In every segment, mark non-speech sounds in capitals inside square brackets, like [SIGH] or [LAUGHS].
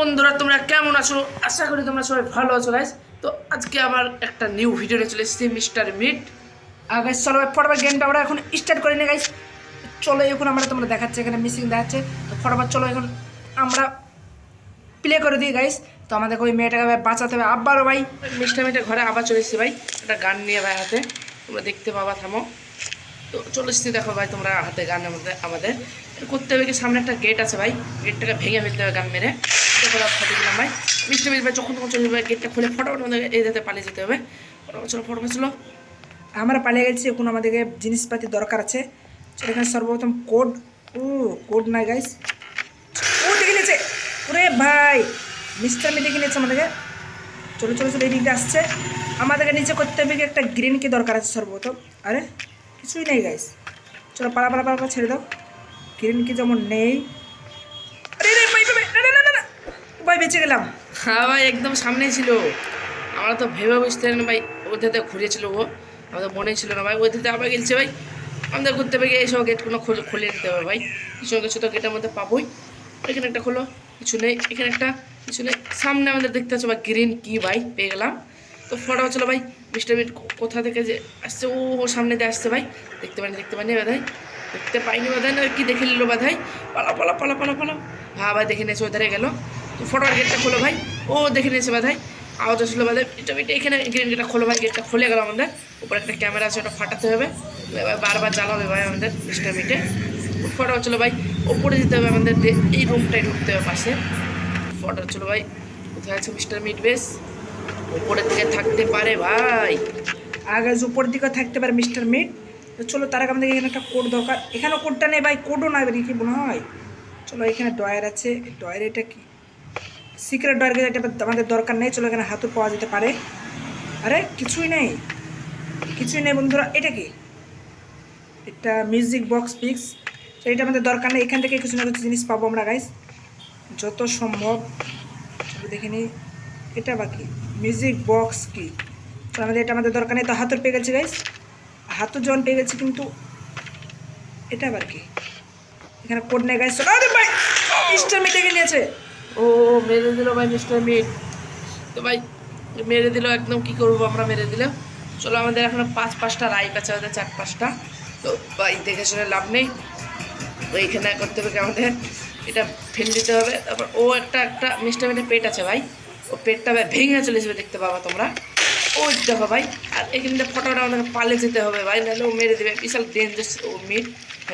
বন্ধুরা, তোমরা কেমন আছো? আশা করি তোমরা সবাই ভালো আছো গাইস তো আজকে আবার একটা নিউ ভিডিও নিয়ে চলে এসেছি মিস্টার মিট আর গাইস চলো ফটোবার গেমটা আমরা এখন স্টার্ট করি না গাইস চলো এখন আমরা তোমরা দেখাচ্ছে, এখানে মিসিং দেখাচ্ছে। তো ফটোবার চলো এখন আমরা প্লে করে দিই গাইস তো আমাদের ওই মেয়েটাকে ভাই বাঁচাতে হবে। আবারও ভাই মিস্টার মিটের ঘরে আবার চলে এসেছি ভাই। একটা গান নিয়ে ভাই হাতে। তোমরা দেখতে পাবা, থামো। তো চলে এসেছি, দেখো ভাই, তোমরা হাতে গান আমাদের আমাদের। করতে হবে কি, সামনে একটা গেট আছে ভাই। গেটটাকে ভেঙে ফেলতে হবে গান মেরে। ফটো দিলাম ভাই মিট ভাই, যখন তখন চলে যাবে গেটটা খুলে ফটোফট আমাদের যাতে পালিয়ে যেতে হবে। চলো, ফটোফট চলো। আমরা পালিয়ে গেছি, এখন আমাদেরকে জিনিসপাতি দরকার আছে। এখানে সর্বপ্রথম কোড ও কোড নাই গাইস ও, দেখে নিয়েছে। ওরে ভাই মিস্টার মি দেখে নিয়েছে আমাদেরকে। চলো চলো চলো, এই দিকটা আসছে। আমাদেরকে নিচে করতে হবে একটা গ্রিন কি দরকার আছে সর্বপ্রথম। আরে, কিছুই নেই গাইস চলো, পালা পালা পালা ছেড়ে দাও। গ্রিন কি যেমন নেই। ভাই বেঁচে গেলাম। হ্যাঁ ভাই, একদম সামনেই ছিল। আমরা তো ভেবে বুঝতে না ভাই ওদের থেকে ঘুরেছিল ও। আমাদের মনে ছিল না ভাই থেকে আবার গেলছে ভাই। আমাদের ঘুরতে গিয়ে এইসব গেটগুলো খুলে নিতে হবে ভাই। কিছু কিছু তো গেটের মধ্যে পাবোই। এখানে একটা খোলো, কিছু নেই। এখানে একটা, কিছু নেই। সামনে আমাদের দেখতে পাচ্ছ ভাই গ্রিন কি ভাই, পেয়ে গেলাম। তো ফটো চলো ভাই, মিস্টার মিট কোথা থেকে যে আসছে, ও ও সামনে দিয়ে আসছে ভাই। দেখতে পাইনি দেখতে পাইনি বাধাই। দেখতে পাইনি বাধাই, না কি দেখে নিল বাধাই। পালা পালা পালা পালা পালা হ্যাঁ ভাই, দেখে নিয়েছে ওধারে গেল। তো ফটোর গেটটা খোলো ভাই। ও দেখে নিয়েছে বাধাই। আওয়াজ আসলো বাধাই। এটা এটা এখানে গ্রিন গেটটা খোলো ভাই। গেটটা খুলে গেল আমাদের। উপরে একটা ক্যামেরা আছে, ওটা ফাটাতে হবে। বারবার জ্বালাবে ভাই আমাদের মিস্টার মিটে ফটো চলো ভাই। ওপরে যেতে হবে আমাদের এই রুমটাই ঢুকতে হবে পাশে। ফটো চলো ভাই। কোথায় আছে মিস্টার মিট বেস উপরের দিকে থাকতে পারে ভাই। আগে উপরের দিকে থাকতে পারে মিস্টার মিট তো চলো তার আগে আমাদের এখানে একটা কোড দরকার। এখানে কোডটা নেই ভাই। কোডও নাই কি মনে হয়। চলো এখানে ডয়ার আছে। ডয়ার এটা কি? সিক্রেট ডয়ার এটা আমাদের দরকার নেই, চলো এখানে হাতুর পাওয়া যেতে পারে। আরে, কিছুই নেই। কিছুই নেই বন্ধুরা, এটা কি? এটা মিউজিক বক্স পিক্স এটা আমাদের দরকার নেই, এখান থেকে কিছু না কিছু জিনিস পাবো আমরা গাইস যত সম্ভব দেখে নিই। এটা বাকি মিউজিক বক্স কি? তো আমাদের, এটা আমাদের দরকার নেই, তো হাতুর পেয়ে গেছে গাইস হাতুর জন পেয়ে গেছে কিন্তু এটা আবার কি? এখানে কোড নেই গাইস ভাই মিস্টার মিট ও, মেরে দিল ভাই মিস্টার মিট তো ভাই, মেরে দিল একদম কি করব আমরা, মেরে দিলাম চলো, আমাদের এখন পাঁচ পাঁচটা রাইট আছে, আমাদের চার পাঁচটা। তো ভাই, দেখে শুনে লাভ নেই। তো এইখানে করতে হবে আমাদের? এটা ফেল দিতে হবে। তারপর ও একটা একটা মিষ্টার মিটের পেট আছে ভাই। ও পেটটা ভাই ভেঙে চলে যাবে, দেখতে পাবা তোমরা। ওই দেখো ভাই, আর এখানে ফটোটা আমাদের পালে যেতে হবে ভাই, নাহলে ও মেরে দেবে। বিশাল ডেঞ্জাস ও মিট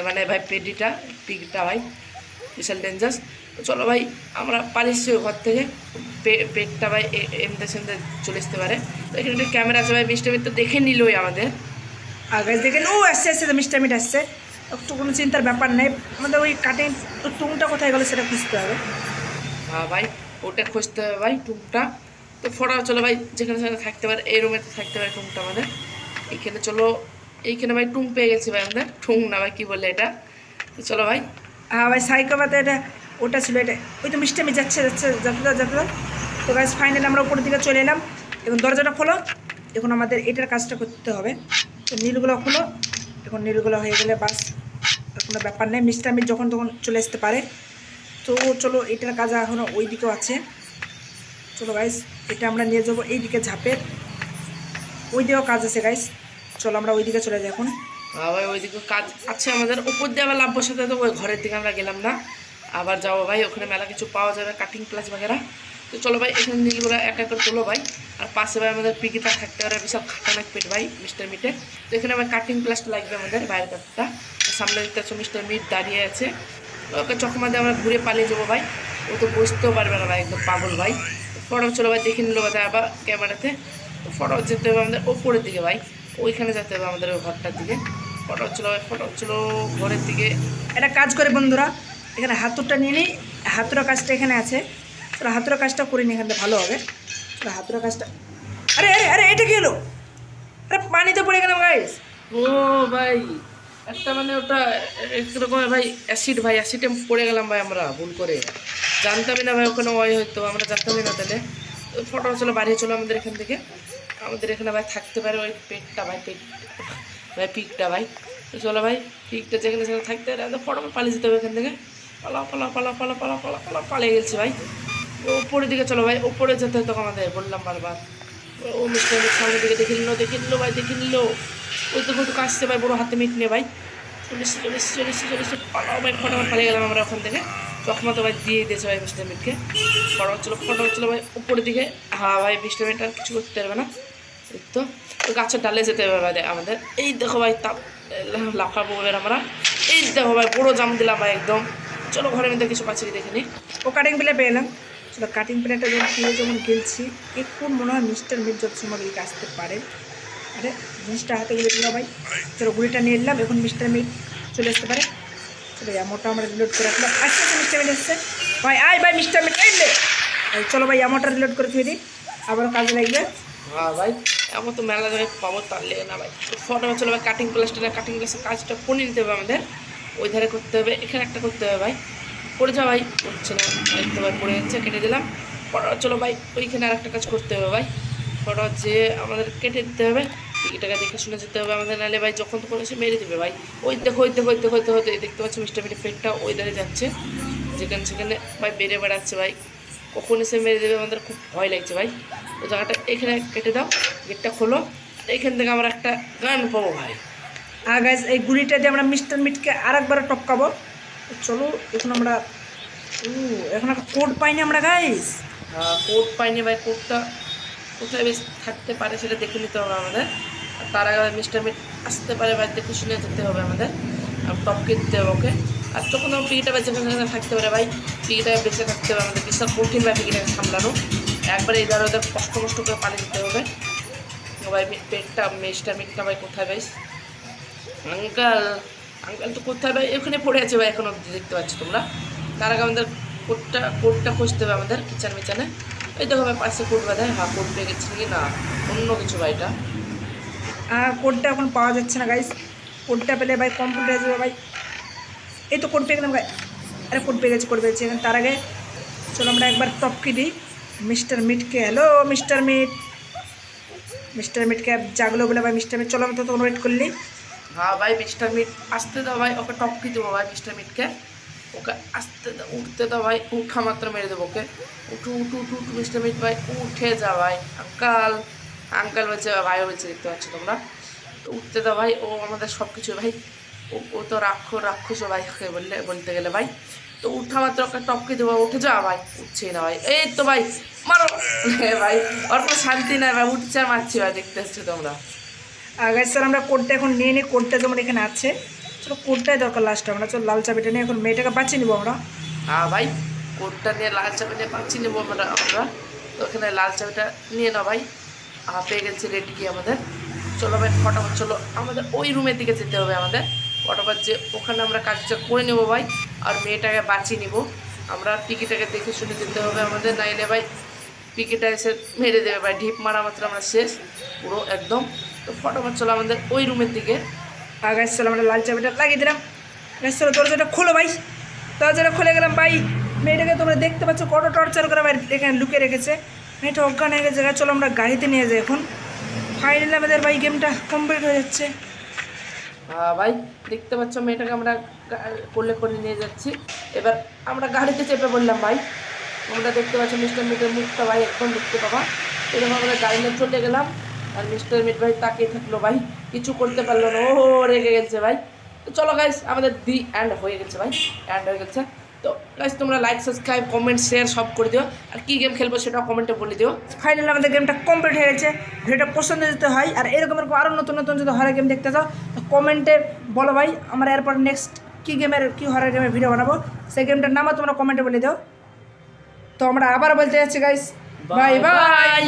মানে ভাই পেডিটা পিকটা ভাই। বিশাল ডেঞ্জাস তো চলো ভাই আমরা পালিয়েছি ওই ঘর থেকে। পেটটা ভাই এমতে সেমতে চলে আসতে পারে। তো এখানে একটা ক্যামেরা আছে ভাই মিষ্টার মিট তো দেখে নিলই আমাদের। আগে দেখেন ও আসছে আসছে তো মিষ্টার মিট আসছে। একটু কোনো চিন্তার ব্যাপার নেই। আমাদের ওই কাটিং টুংটা কোথায় গেলো সেটা খুঁজতে হবে। হ্যাঁ ভাই ওটা খুঁজতে হবে ভাই টুংটা। তো ফটো চলো ভাই যেখানে সেখানে থাকতে পারে এই রুমে থাকতে পারে টুংটা আমাদের। এইখানে চলো এইখানে ভাই টুং পেয়ে গেছি ভাই আমাদের টুং না ভাই কী বলে এটা? তো চলো ভাই। হ্যাঁ ভাই সাইকোপাতে এটা ওটা ছিল এটা। ওই তো মিষ্টি আমি যাচ্ছে যাচ্ছে যাতে যাতে তো গাছ ফাইনালি আমরা উপরের দিকে চলে এলাম। এখন দরজাটা খোলো। এখন আমাদের এটার কাজটা করতে হবে। তো নীলগুলো খোলো। এখন নীলগুলো হয়ে গেলে বাস কোনো ব্যাপার নেই। মিষ্টি আমি যখন তখন চলে আসতে পারে। তো চলো, এটার কাজ এখনও ওই দিকেও আছে। চলো গাইস এটা আমরা নিয়ে যাব এই দিকে ঝাঁপের। ওই দিকেও কাজ আছে গাইস চলো, আমরা ওই দিকে চলে যাই এখন। ভাই ওই দিকে কাজ আছে আমাদের। উপর দিয়ে আবার লাভ সাথে তো ওই ঘরের দিকে আমরা গেলাম না। আবার যাব ভাই, ওখানে মেলা কিছু পাওয়া যাবে কাটিং প্লাস বাগেরা। তো চলো ভাই, এখানে নীলগুলো এক এক করে তোলো ভাই। আর পাশে ভাই আমাদের পিকিটা থাকতে পারে, বিশাল খাটানাক পেট ভাই মিস্টার মিটে তো এখানে আবার কাটিং প্লাসটা লাগবে আমাদের বাইরের কাপটা সামনে দেখতে পাচ্ছ মিস্টার মিট দাঁড়িয়ে আছে। ওকে চকমা দিয়ে আমরা ঘুরে পালিয়ে যাব ভাই। ও তো বুঝতেও পারবে না ভাই, একদম পাগল ভাই। ফটো চলো ভাই, দেখে নিল ভাই আবার ক্যামেরাতে। ফটো যেতে হবে আমাদের ওপরের দিকে ভাই। ওইখানে যেতে হবে আমাদের ঘরটার দিকে। ফটো চলো ভাই, ফটো চলো ঘরের দিকে। একটা কাজ করে বন্ধুরা এখানে হাতুরটা নিয়ে নিই। হাতুরা কাজটা এখানে আছে। চলো হাতুরা কাজটা করে নিই এখানটা ভালো হবে। চলো হাতুরা কাজটা আরে আরে আরে, এটা কি হলো? আরে, পানিতে পড়ে গেলাম গাইস ও ভাই, একটা মানে ওটা একরকম ভাই অ্যাসিড ভাই অ্যাসিডে পড়ে গেলাম, ভাই, আমরা, ভুল করে। জানতামই না, ভাই, ওখানে ওই হয়তো, আমরা জানতামই না তাহলে। ফটো চলো বাড়িয়ে চলো আমাদের এখান থেকে। আমাদের এখানে, ভাই, থাকতে পারে ওই পেটটা, ভাই, পেট ভাই পিকটা ভাই। চলো, ভাই পিকটা যেখানে সেখানে থাকতে পারে, আমাদের ফটো পালিয়ে যেতে হবে এখান থেকে। পালা পালা পালা পালা পালা পালা পালা, পালিয়ে গেছে ভাই। উপরের দিকে চলো ভাই, উপরে যেতে তো আমাদের বললাম বারবার। ও মিট সামনের দিকে দেখে নিল দেখে নিল ভাই, দেখে নিল। ওই তো একটু কাছতে ভাই, বড় হাতে মিট নিয়ে ভাই। চল্লিশ চল্লিশ চল্লিশ চল্লিশ পালাও ভাই, ফটাফট পালিয়ে গেলাম আমরা ওখান থেকে। তখন তো ভাই দিয়ে দিয়েছে ভাই মিস্টার মিটকে ফটাফট চলো ফটাফট চলো ভাই, উপরের দিকে। হ্যাঁ ভাই মিস্টার মিট আর কিছু করতে পারবে না। তো তো গাছের ডালে যেতে হবে ভাই আমাদের। এই দেখো ভাই, তাপ লাফাবো এবার আমরা। এই দেখো ভাই বড়ো জাম দিলাম ভাই, একদম। চলো ঘরের মধ্যে কিছু পাচ্ছি দেখে নিই ও কাটিং প্লে পেলাম চলো কাটিং প্লেটটা যখন পেয়ে যখন গেলছি এখন মনে হয় মিস্টার মিট যত সময় আসতে পারে। আরে জিনিসটা হাতে গুলি দিল ভাই। চলো গুলিটা নিয়ে এলাম এখন মিস্টার মিট চলে আসতে পারে। চলো অ্যামোটা আমরা রিলোড করে রাখলাম। আচ্ছা আচ্ছা মিস্টার মিট এসছে। ভাই আয় ভাই মিস্টার মিট এই লে চলো ভাই অ্যামোটা রিলোড করে ফিরি আবার কাজে লাগবে। হ্যাঁ ভাই। এমন তো মেলা জায়গায় পাবো তার লেগে না ভাই। ফটো চলো ভাই কাটিং প্লাসটা কাটিং প্লাসের কাজটা করে নিতে হবে আমাদের। ওই ধারে করতে হবে, এখানে একটা করতে হবে ভাই। পড়ে যা ভাই করছে না দেখতে ভাই পড়ে যাচ্ছে, কেটে দিলাম। ফটো চলো ভাই, ওইখানে আর একটা কাজ করতে হবে ভাই। ফটো যে আমাদের কেটে দিতে হবে টিকিটাকে দেখে শুনে যেতে হবে আমাদের, নাহলে ভাই যখন তখন এসে মেরে দেবে ভাই। ওই দেখো ওই দেখো ওই দেখো ওই দেখো দেখতে পাচ্ছি মিস্টার মিটের পেটটা ওই ধারে যাচ্ছে। যেখানে সেখানে ভাই বেড়ে বেড়াচ্ছে ভাই। কখন এসে মেরে দেবে, আমাদের খুব ভয় লাগছে ভাই। ওই জায়গাটা এখানে কেটে দাও, গেটটা খোলো। এখান থেকে আমরা একটা গান পাবো ভাই। আর গাইজ এই গুলিটা দিয়ে আমরা মিস্টার মিটকে আর একবার টপকাবো চলো, এখন আমরা এখন একটা কোড পাইনি আমরা গাইজ কোড পাইনি ভাই কোডটা কোথায় বেশ থাকতে পারে সেটা দেখে নিতে হবে আমাদের। তার আগে মিস্টার মিট আসতে পারে ভাই, দেখে শুনে যেতে হবে আমাদের। টপকে দিতে হবে ওকে। আর তখন আমার পিকিটা বেঁচে থাকতে পারে ভাই পিকিটাকে বেঁচে থাকতে হবে আমাদের। বিশাল কঠিন ভাই পিকিটাকে সামলানো। একবারে এই ধারে ওদের কষ্ট কষ্ট করে পানি দিতে হবে। ভাই, পেটটা মিস্টার মিটটা ভাই কোথায় ভাই আঙ্কাল আঙ্কাল তো কোথায় ভাই? এখানে পড়ে আছে ভাই, এখন অব্দি দেখতে পাচ্ছ তোমরা। তার আগে আমাদের কোটটা কোটটা খুঁজতে হবে আমাদের কিচেন মিচানে। এই দেখো ভাই, পাশে কোট বাঁধায় হ্যাঁ কোট পেয়ে গেছি নাকি? না, অন্য কিছু ভাই এটা। আর কোডটা এখন পাওয়া যাচ্ছে না গাইস কোডটা পেলে ভাই কমপ্লিট হয়ে যাবে ভাই। এই তো কোড পেয়ে গেলাম ভাই আরে, কোড পেয়ে গেছি, কোড পেয়েছি এখন তার আগে চলো আমরা একবার টপকি দিই। মিস্টার মিটকে হ্যালো মিস্টার মিট। মিস্টার মিটকে, জাগলো বলে ভাই, মিস্টার মিট। চলো, আমি তো তখন ওয়েট করলি। হ্যাঁ ভাই মিস্টার মিট আসতে দাও ভাই, ওকে টপকি দেবো ভাই মিস্টার মিটকে ওকে আসতে দাও, উঠতে দাও ভাই, উঠা মাত্র মেরে দেবো, ওকে? উঠু উঠু উঠু উঠু মিস্টার মিট ভাই, উঠে যা ভাই, আঙ্কাল আঙ্কাল বলছে ভাই বলছে, দেখতে পাচ্ছ তোমরা? উঠতে দাও ভাই, ও আমাদের সব কিছু ভাই, ও তো রাক্ষস রাক্ষস ভাই বললে, বলতে গেলে ভাই। তো উঠা মাত্র ওকে টপকে দেবো, উঠে যা ভাই, উঠছেই না ভাই। এই তো ভাই, মারো। [LAUGHS] ভাই, ওর কোনো শান্তি নাই ভাই, উঠছে আর মারছি ভাই, দেখতে পাচ্ছ তোমরা। গাইজ স্যার আমরা কোডটা এখন নিয়ে নিই। কোডটা যেমন এখানে আছে। চলো কোডটাই দরকার লাস্টে আমরা। চলো লাল চাবিটা নিয়ে এখন মেয়েটাকে বাঁচিয়ে নেব আমরা। হ্যাঁ ভাই কোটটা নিয়ে লাল চাবি নিয়ে বাঁচিয়ে নেব আমরা আমরা। তো ওখানে লাল চাবিটা নিয়ে নাও ভাই। পেয়ে গেছি রেডি কি আমাদের। চলো ভাই, ফটাফট চলো। আমাদের ওই রুমের দিকে যেতে হবে আমাদের। ফটাফট যে ওখানে আমরা কাজটা করে নেব ভাই। আর মেয়েটাকে বাঁচিয়ে নিব। আমরা টিকিটাকে দেখে শুনে যেতে হবে আমাদের। নাইলে ভাই পিকেটা এসে মেরে দেবে, ভাই, ঢিপ মারা মাত্র আমরা শেষ, পুরো একদম। তো ফটাফট চলো আমাদের ওই রুমের দিকে। আর গাইজ চলো আমরা লাল চাবিটা লাগিয়ে দিলাম। গাইজ চলো দরজাটা খোলো ভাই। দরজাটা খুলে গেলাম ভাই। মেয়েটাকে তোমরা দেখতে পাচ্ছ কত টর্চার করে ভাই এখানে লুকে রেখেছে। মেয়েটা অজ্ঞান হয়ে গেছে। চলো আমরা গাড়িতে নিয়ে যাই এখন। ফাইনালি আমাদের ভাই গেমটা কমপ্লিট হয়ে যাচ্ছে। ভাই, দেখতে পাচ্ছ মেয়েটাকে আমরা কোলে করে নিয়ে যাচ্ছি। এবার আমরা গাড়িতে চেপে বললাম, ভাই। আমরা দেখতে পাচ্ছি মিস্টার মিটের মুখটা ভাই একদম দেখতে পাবা। এরকম আমরা গাড়ি নিয়ে চলে গেলাম, আর মিস্টার মিট ভাই তাকিয়ে থাকল, ভাই, কিছু করতে পারল না। ও রেগে গেছে ভাই। তো চলো গাইস আমাদের দি অ্যান্ড হয়ে গেছে ভাই অ্যান্ড হয়ে গেছে। তো গাইস তোমরা লাইক সাবস্ক্রাইব কমেন্ট শেয়ার সব করে দিও। আর কী গেম খেলব সেটাও কমেন্টে বলে দিও। ফাইনালি আমাদের গেমটা কমপ্লিট হয়ে গেছে। ভিডিওটা পছন্দ যদি হয়। আর এরকম এরকম আরও নতুন নতুন যদি হরার গেম দেখতে চাও, তো কমেন্টে বলো ভাই। আমরা এরপর নেক্সট কী গেমের কী হরার গেমের ভিডিও বানাবো? সেই গেমটার নামও তোমরা কমেন্টে বলে দাও। তো আমরা আবার বলতে যাচ্ছি গাইস বাই বাই